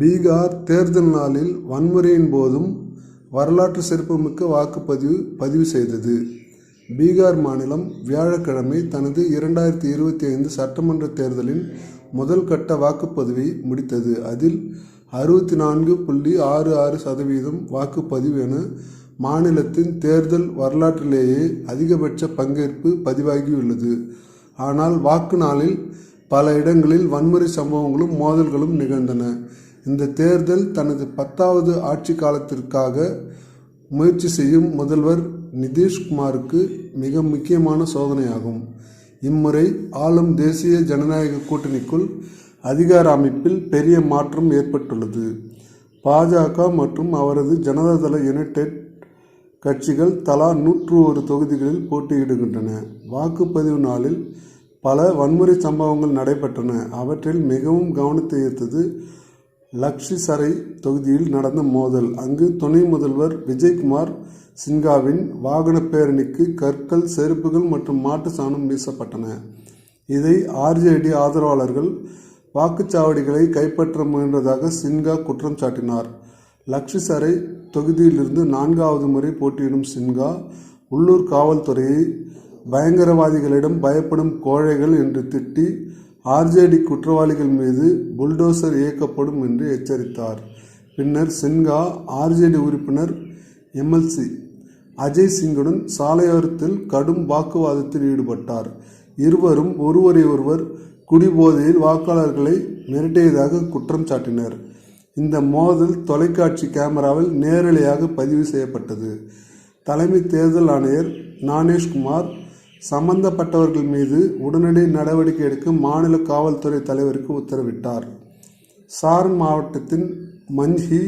பீகார் தேர்தல் நாளில் வன்முறையின் போதும் வரலாற்று சிறப்புமிக்க வாக்குப்பதிவு பதிவு செய்தது. பீகார் மாநிலம் வியாழக்கிழமை தனது இரண்டாயிரத்தி இருபத்தி ஐந்து சட்டமன்ற தேர்தலின் முதல் கட்ட வாக்குப்பதிவை முடித்தது. அதில் அறுபத்தி நான்கு புள்ளி ஆறு ஆறு சதவீதம் வாக்குப்பதிவு என மாநிலத்தின் தேர்தல் வரலாற்றிலேயே அதிகபட்ச பங்கேற்பு பதிவாகியுள்ளது. ஆனால் வாக்கு நாளில் பல இடங்களில் வன்முறை சம்பவங்களும் மோதல்களும் நிகழ்ந்தன. இந்த தேர்தல் தனது பத்தாவது ஆட்சி காலத்திற்காக முயற்சி செய்யும் முதல்வர் நிதிஷ்குமாருக்கு மிக முக்கியமான சோதனையாகும். இம்முறை ஆளும் தேசிய ஜனநாயக கூட்டணிக்குள் அதிகார அமைப்பில் பெரிய மாற்றம் ஏற்பட்டுள்ளது. பாஜக மற்றும் அவரது ஜனதாதள யுனைடெட் கட்சிகள் தலா நூற்று ஒரு தொகுதிகளில் போட்டியிடுகின்றன. வாக்குப்பதிவு நாளில் பல வன்முறை சம்பவங்கள் நடைபெற்றன. அவற்றில் மிகவும் கவனத்தை ஈர்த்தது லக்ஷிசரை தொகுதியில் நடந்த மோதல். அங்கு துணை முதல்வர் விஜய்குமார் சின்ஹாவின் வாகன பேரணிக்கு கற்கள் செருப்புகள் மற்றும் மாட்டு சாணம் வீசப்பட்டன. இதை ஆர்ஜேடி ஆதரவாளர்கள் வாக்குச்சாவடிகளை கைப்பற்ற முயன்றதாக சின்ஹா குற்றம் சாட்டினார். லக்ஷிசரை தொகுதியிலிருந்து நான்காவது முறை போட்டியிடும் சின்ஹா உள்ளூர் காவல்துறையை பயங்கரவாதிகளிடம் பயப்படும் கோழைகள் என்று திட்டி ஆர்ஜேடி குற்றவாளிகள் மீது புல்டோசர் இயக்கப்படும் என்று எச்சரித்தார். பின்னர் சின்ஹா ஆர்ஜேடி உறுப்பினர் எம்எல்சி அஜய் சிங்குடன் சாலையோரத்தில் கடும் வாக்குவாதத்தில் ஈடுபட்டார். இருவரும் ஒருவரை ஒருவர் குடிபோதையில் வாக்காளர்களை மிரட்டியதாக குற்றம் சாட்டினர். இந்த மோதல் தொலைக்காட்சி கேமராவில் நேரலையாக பதிவு செய்யப்பட்டது. தலைமை தேர்தல் ஆணையர் ஞானேஷ்குமார் சம்பந்தப்பட்டவர்கள் மீது உடனடி நடவடிக்கை எடுக்க மாநில காவல்துறை தலைவருக்கு உத்தரவிட்டார். சாரன் மாவட்டத்தின் மஞ்சி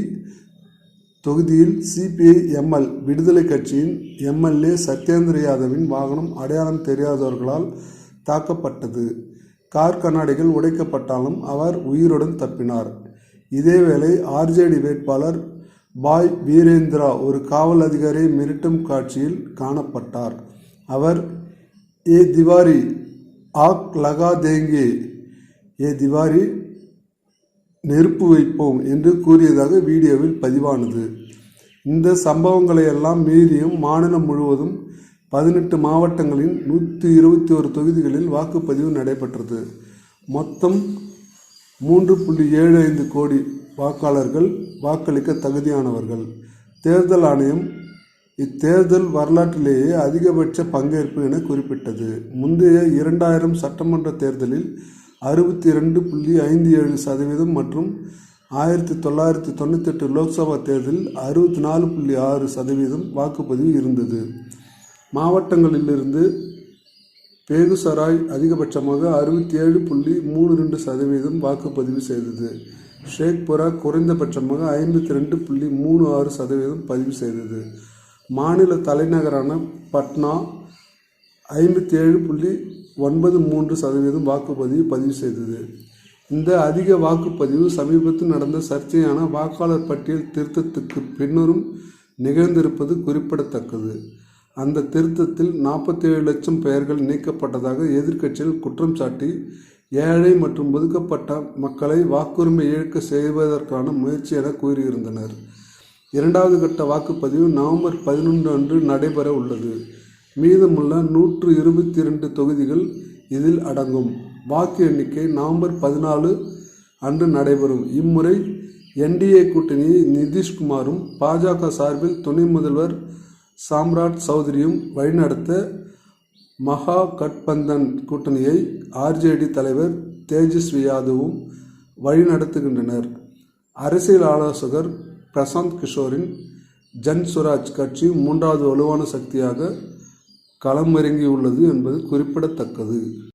தொகுதியில் சிபிஐ எம்எல் விடுதலை கட்சியின் எம்எல்ஏ சத்யேந்திர யாதவின் வாகனம் அடையாளம் தெரியாதவர்களால் தாக்கப்பட்டது. கார் கண்ணாடிகள் உடைக்கப்பட்டாலும் அவர் உயிருடன் தப்பினார். இதேவேளை ஆர்ஜேடி வேட்பாளர் பாய் வீரேந்திரா ஒரு காவல் அதிகாரியை மிரட்டும் காட்சியில் காணப்பட்டார். அவர் ஏ திவாரி ஆக் லகா தேங்கே ஏ திவாரி நெருப்பு வைப்போம் என்று கூறியதாக வீடியோவில் பதிவானது. இந்த சம்பவங்களையெல்லாம் மீறியும் மாநிலம் முழுவதும் பதினெட்டு மாவட்டங்களின் இருபத்தி ஒரு தொகுதிகளில் வாக்குப்பதிவு நடைபெற்றது. மொத்தம் மூன்று புள்ளி ஏழு ஐந்து கோடி வாக்காளர்கள் வாக்களிக்க தகுதியானவர்கள். தேர்தல் ஆணையம் இத்தேர்தல் வரலாற்றிலேயே அதிகபட்ச பங்கேற்பு என குறிப்பிட்டது. முந்தைய இரண்டாயிரம் சட்டமன்ற தேர்தலில் அறுபத்தி ரெண்டு புள்ளி ஐந்து ஏழு சதவீதம் மற்றும் ஆயிரத்தி தொள்ளாயிரத்தி தொண்ணூத்தெட்டு லோக்சபா தேர்தலில் அறுபத்தி நாலு புள்ளி ஆறு சதவீதம் வாக்குப்பதிவு இருந்தது. மாவட்டங்களிலிருந்து பேகுசராய் அதிகபட்சமாக அறுபத்தி ஏழு புள்ளி மூணு ரெண்டு சதவீதம் வாக்குப்பதிவு செய்தது. ஷேக்புரா குறைந்தபட்சமாக ஐம்பத்தி ரெண்டு புள்ளி மூணு ஆறு சதவீதம் பதிவு செய்தது. மாநில தலைநகரான பட்னா ஐம்பத்தி ஏழு புள்ளி ஒன்பது மூன்று சதவீதம் வாக்குப்பதிவு பதிவு செய்தது. இந்த அதிக வாக்குப்பதிவு சமீபத்தில் நடந்த சர்ச்சையான வாக்காளர் பட்டியல் திருத்தத்துக்கு பின்னரும் நிகழ்ந்திருப்பது குறிப்பிடத்தக்கது. அந்த திருத்தத்தில் நாற்பத்தேழு லட்சம் பெயர்கள் நீக்கப்பட்டதாக எதிர்க்கட்சிகள் குற்றம் சாட்டி ஏழை மற்றும் ஒதுக்கப்பட்ட மக்களை வாக்குரிமை இழக்க செய்வதற்கான முயற்சி என கூறியிருந்தனர். இரண்டாவது கட்ட வாக்குப்பதிவு நவம்பர் பதினொன்று அன்று நடைபெற உள்ளது. மீதமுள்ள நூற்று இருபத்தி இரண்டு தொகுதிகள் இதில் அடங்கும். வாக்கு எண்ணிக்கை நவம்பர் பதினாலு அன்று நடைபெறும். இம்முறை என்டிஏ கூட்டணியை நிதிஷ்குமாரும் பாஜக சார்பில் துணை முதல்வர் சாம்ராட் சௌத்ரியும் வழிநடத்த மகா கட்பந்தன் கூட்டணியை ஆர்ஜேடி தலைவர் தேஜஸ்வி யாதவும் வழிநடத்துகின்றனர். அரசியல் ஆலோசகர் பிரசாந்த் கிஷோரின் ஜன் சுராஜ் கட்சி மூன்றாவது வலுவான சக்தியாக களமிறங்கியுள்ளது என்பது குறிப்பிடத்தக்கது.